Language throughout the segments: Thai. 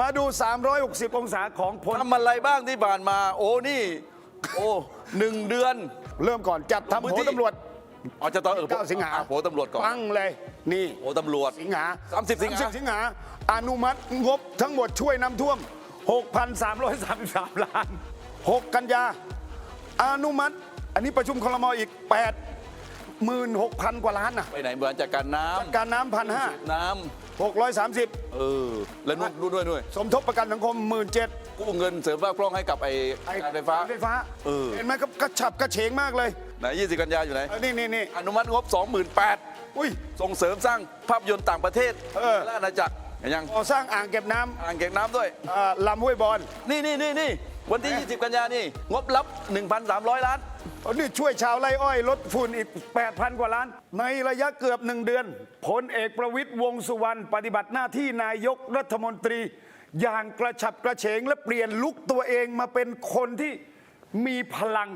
มาดู 360 องศาของพลทำอะไรบ้างที่ผ่านมา โอ้นี่ โอ้หนึ่งเดือน เริ่มก่อนจัดทำพื้โผนที่ ตำรวจเอาจะตอนเออ9สิงหา อะโผตำรวจก่อนปังเลย นี่โผตำรวจ สิงหา30สิงหา สิงหา อนุมัติงบทั้งหมดช่วยน้ำท่วม 6,333 ล้าน 6 กันยา อนุมัติ อันนี้ประชุมคลมอีก 8 16,000กว่าล้านนะไปไหนเหมือนจากการน้ำการน้ำพันห้าน้หกร้อยสามสิบำเออ แล้วนู่นนู่นด้วยด้วย สมทบประกันสังคมหมื่นเจ็ดกู้เงินเสริมภาคคล่องให้กับไอ้การไฟฟ้า ไฟฟ้าเออเห็นไหมครับกระฉับกระเฉงมากเลยไหน20 กันยาอยู่ไหน เออนี่นี่นี่อนุมัติงบ 28,000อุ้ย ส่งเสริมสร้างภาพยนตร์ต่างประเทศเออ และอาณาจักรเห็นยังก่อสร้างอ่างเก็บน้อ่างเก็บน้ำด้วยำเอ่อลำห้วยบอลนี่นี่นี่นี่ วันที่ 20 กันยานี่ งบรับ 1,300 ล้านอันนี้ช่วยชาวไร่อ้อยลดฝุ่นอีก 8,000 กว่าล้าน ในระยะเกือบหนึ่งเดือนพลเอกประวิตยวงษ์สุวรรณปฏิบัติหน้าที่นายกรัฐมนตรี อย่างกระฉับกระเฉงและเปลี่ยนลุกตัวเองมาเป็นคนที่มีพลัง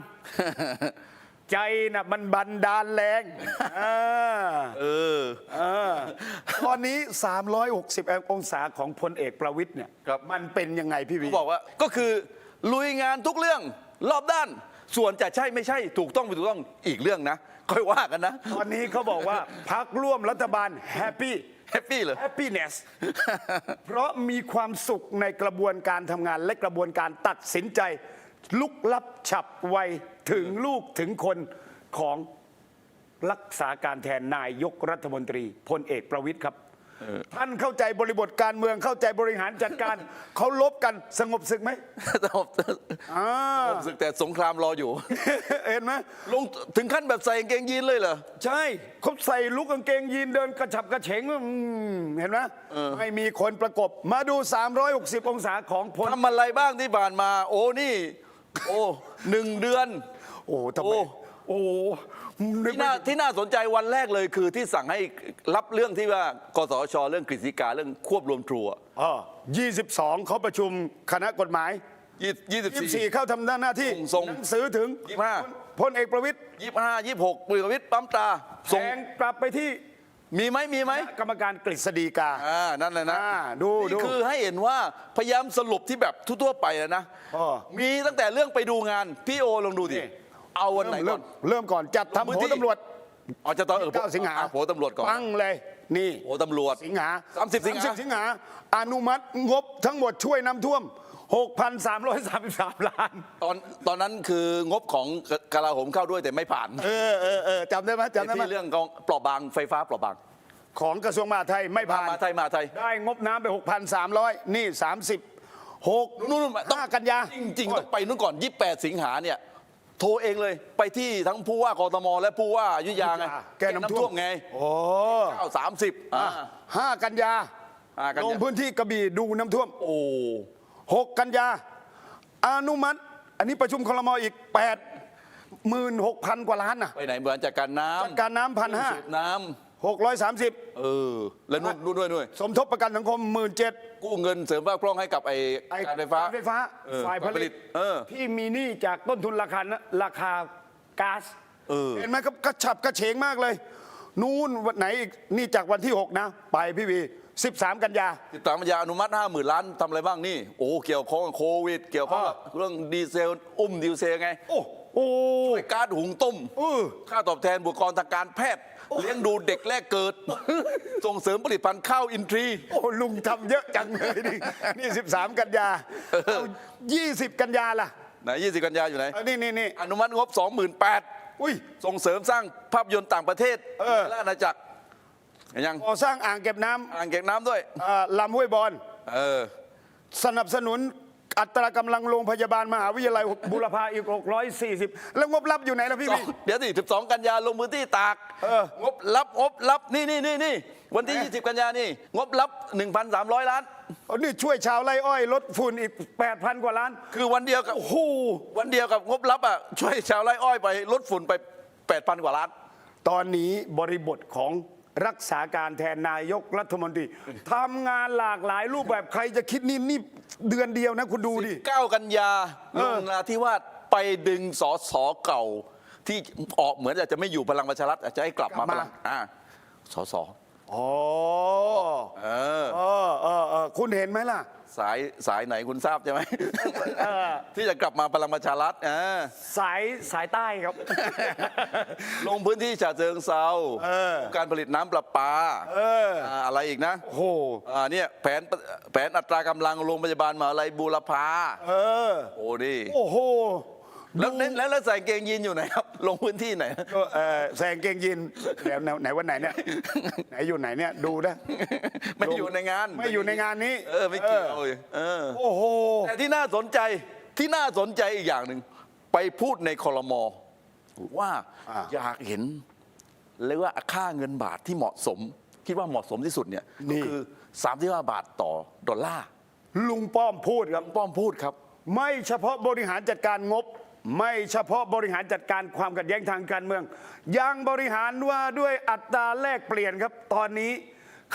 ใจน่ะมันบันดาลแรงอ่าเออเออตอนนี้ 360องศาของพลเอกประวิตยเนี่ยครับ มันเป็นยังไงพี่วีบอกว่าก็คือ ลุยงานทุกเรื่องรอบด้าน ส่วนจะใช่ไม่ใช่ถูกต้องไม่ถูกต้องอีกเรื่องนะค่อยว่ากันนะ ตอนนี้เขาบอกว่าพักร่วมรัฐบาลแฮปปี้แฮปปี้เลยแฮปปี้เนส เพราะมีความสุขในกระบวนการทำงานและกระบวนการตัดสินใจ ลุกลับฉับไวถึงลูกถึงคนของรักษาการแทนนายกรัฐมนตรีพลเอกประวิทย์ครับ ท่านเข้าใจบริบทการเมืองเข้าใจบริหารจัดการ เขาลบกันสงบศึกไหมสงบอ่าสงบศึกแต่สงครามรออยู่ เห็นไหมลงถึงขั้นแบบใส่กางเกงยีนเลยเหรอใช่เขาใส่ลุกกางเกงยีนเดินกระฉับกระเฉงอืมเห็นไหมไม่มีคนประกบมาดู 360 องศาของพลทำอะไรบ้างที่ผ่านมา โอ้นี่ โอ้หนึ่งเดือน โอ้ทำไมโอ้โอ้ นึกที่ไม่น่าที่น่าสนใจวันแรกเลยคือที่สั่งให้รับเรื่องที่ว่ากสชเรื่องกฤษฎีกาเรื่องควบรวมทรัวอ่า22 เขาประชุมคณะกฎหมายยี่สิบสี่24 เข้าทำหน้าที่ส่ง หนังสือถึง25 พลเอกประวิตยยี่สิบห้ายี่สิบหกปุยกวิทย์ปั๊มตราแทส่งงกลับไปที่มีไหมมีไหมกรรมการกฤษฎีกา อ่านั่นแหละนะอ่าดูดูนี่คือให้เห็นว่าพยายามสรุปที่แบบทั่วๆไปอะนะ อ๋อ มีตั้งแต่เรื่องไปดูงาน พี่โอลองดูดินี่ เอาวันไหนเริ่ก่อมน เริ่มก่อนจัดทำพื้โผนที่ ตำรวจเอาจะตอนเออ9สิงหา อะโผตำรวจก่อนปังเลย นี่ โผตำรวจ สิงหา30สิงหา สิงหา อนุมัติงบทั้งหมดช่วยน้ำท่วม 6,333 ล้าน ตอนตอนนั้นคืองบของกลาโหมเข้าด้วยแต่ไม่ผ่านเออเออเออจำได้ไหมจำได้ไหมที่เรื่องของเปราะบางไฟฟ้าเปราะบางของกระทรวงมหาดไทยไม่ผ่าน มาไทยมาไทย ได้งบน้ำไป 6,300 นี่ 30 6นู่นๆต้อง5กันยาจริงๆ ต้องไปนู่นก่อน 28 สิงหาเนี่ย โทรเองเลยไปที่ทั้งผู้ว่ากทมและผู้ว่าอยุธยาไงแก้น้ำท่วม ไงโอ้เก้าสามสิบอ่าห้ากันยาห้ากันยาลงพื้นที่กระบี่ดูน้ำท่วม โอ้ 6 กันยาอนุมัติ อันนี้ประชุมคลมอีก8 16,000 กว่าล้านนะไปไหนเหมือนจากการน้ำจากการน้ำพันห้า สูบน้ 630ำเออ แล้วนู่นนู่นด้วยด้วย สมทบประกันสังคม 17,000กู้เงินเสริมภาคคล่องให้กับไอ้การไฟฟ้า ไฟฟ้าเออฝ่ายผผลิลิตตเออที่มีหนี้จากต้นทุนราคานะราคาก๊าซเออ เห็นไหมครับกระฉับกระเฉงมากเลย นู่นวันไหนอีกนี่จากวันที่ 6 นะ ไปพี่วี 13 กันยา ติดตามปัญญาอนุมัติห้าหมื่นล้านทำอะไรบ้างนี่ โอ้ เกี่ยวข้องกับโควิด เกี่ยวข้องกับเรื่องดีเซล อุ้มดีเซลไง โอ้ โอ้ช่วยก๊าซหุงต้มเออค่าตอบแทนบุคลากรทางการแพทย์ เลี้ยงดูเด็กแรกเกิด ส่งเสริมผลิตภัณฑ์ข้าวอินทรี โอ้ลุงทำเยอะจังเลยนี่นี่ 13 กันยาเอา20 กันยาล่ะไหน20 กันยาอยู่ไหน เอานี่นี่นี่ อนุมัติงบ 28,000อุ้ย ส่งเสริมสร้างภาพยนตร์ต่างประเทศเออ และอาณาจักรเห็นยังก่อสร้างอ่างเก็บน้อ่างเก็บน้ำด้วยำเอ่อลำห้วยบอลเออ สนับสนุน อัตรากำลังโรงพยาบาลมหาวิทยาลัยบุรพาอีก 640 แล้วงบรับอยู่ไหนล่ะพี่สอวีงเดี๋ยวสิ12 กันยาลงพื้นที่ตากเอองบรับงบรับนี่นี่นี่นี่วันที่ 20 กันยานี่ งบรับ 1,300 ล้านเอานี่ช่วยชาวไร่อ้อยลดฝุ่นอีก 8,000 กว่าล้าน คือวันเดียวกับโอ้โหวันเดียวกับงบรับอะช่วยชาวไร่อ้อยไปลดฝุ่นไป 8,000 กว่าล้าน ตอนนี้บริบทของ รักษาการแทนนายกรัฐมนตรีทำงานหลากหลายรูปแบบใครจะคิดนี่นี่เดือนเดียวนะคุณดูดิ 9 กันยาเอลอ งนาที่ว่าสไปดึงสอสอเก่า ที่ออกเหมือนจะไม่อยู่พลังประชารัฐอาจจะให้กลับมาพลังอ่าสอสออ๋อเออ เออเอ อเออคุณเห็นไหมล่ะ สายสายไหนคุณทราบใช่ไหม เออ ที่จะกลับมาพลังประชารัฐอ่า สายสายใต้ครับ ลงพื้นที่ฉะเชิงเซาเออ การผลิตน้ำประปาเออาอะไรอีกนะโอ้โหอ่าเนี่ยแผนแผนอัตรากำลังโรงพยาบาลมหาลัยบูรพาเออ โอ้นี่โอ้โห แล้วแล้วแล้วแล้วใส่เกงยีนอยู่ไหนครับ ลงพื้นที่ไหน ก็เออแซงเกงยินเดี๋ยวไหนไหนวันไหนเนี่ยไหนอยู่ไหนเนี่ยดูนะไม่อยู่ในงาน ไม่อยู่ในงานนี้เออไม่เกี่ยวเลยเออ โอ้โห แต่ที่น่าสนใจที่น่าสนใจอีกอย่างหนึ่งไปพูดในคอรมอว่าอ่า อยากเห็นเลยว่าค่าเงินบาทที่เหมาะสม คิดว่าเหมาะสมที่สุดเนี่ยก็คือ35บาทต่อดอลลาร์ลุงป้อมพูดครับ ป้อมพูดครับ ไม่เฉพาะบริหารจัดการงบ ไม่เฉพาะบริหารจัดการความขัดแย้งทางการเมือง ยังบริหารว่าด้วยอัตราแลกเปลี่ยนครับ ตอนนี้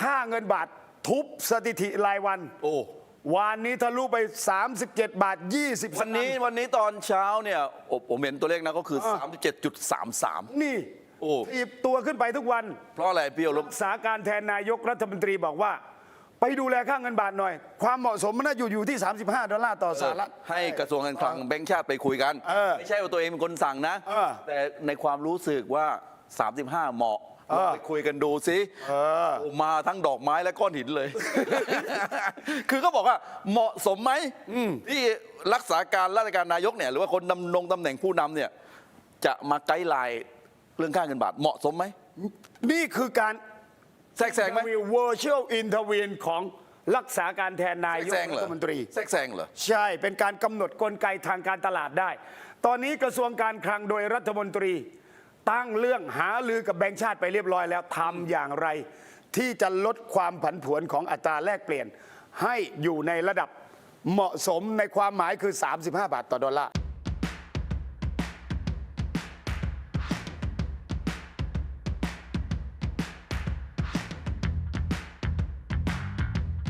ค่าเงินบาททุบสถิติรายวัน โอ้วันนี้ทะลุไป 37 บาท 20สวันนี้ตางค์วันนี้ตอนเช้าเนี่ยโอ้ผมเห็นตัวเลขนะก็คือ 37.33 นี่โอ้ถีบตัวขึ้นไปทุกวัน เพราะอะไรพี่โอลรักษาการแทนนายกรัฐมนตรีบอกว่า ไปดูแลค่าเงินบาทหน่อย ความเหมาะสมมันน่าอยู่อยู่ที่ 35 ดอลลาร์ต่อสหรัฐ ให้กระทรวงการคลังแบงค์ชาติไปคุยกัน เออไม่ใช่ว่าตัวเองเป็นคนสั่งนะ เออ แต่ในความรู้สึกว่า 35 เหมาะเออลองไปคุยกันดูสิเออ โอ้มาทั้งดอกไม้และก้อนหินเลย คือก็บอกว่าเหมาะสมไหมที่รักษาการราชการนายกเนี่ยหรือว่าคนดำรงตำแหน่งผู้นำเนี่ย จะมาไกด์ไลน์เรื่องค่าเงินบาทเหมาะสมไหม นี่คือการ แทรกแซงไหม virtual intervene ของรักษาการแทนนายกแทรกแซงรัเหรอฐมนตรี แทรกแซงเหรอ ใช่เป็นการกำหนดกลไกทางการตลาดได้ ตอนนี้กระทรวงการคลังโดยรัฐมนตรี ตั้งเรื่องหาลือกับแบงค์ชาติไปเรียบร้อยแล้วทำอย่างไร ที่จะลดความผันผวนของอัตราแลกเปลี่ยน ให้อยู่ในระดับเหมาะสมในความหมายคือ 35 บาทต่อดอลลาร์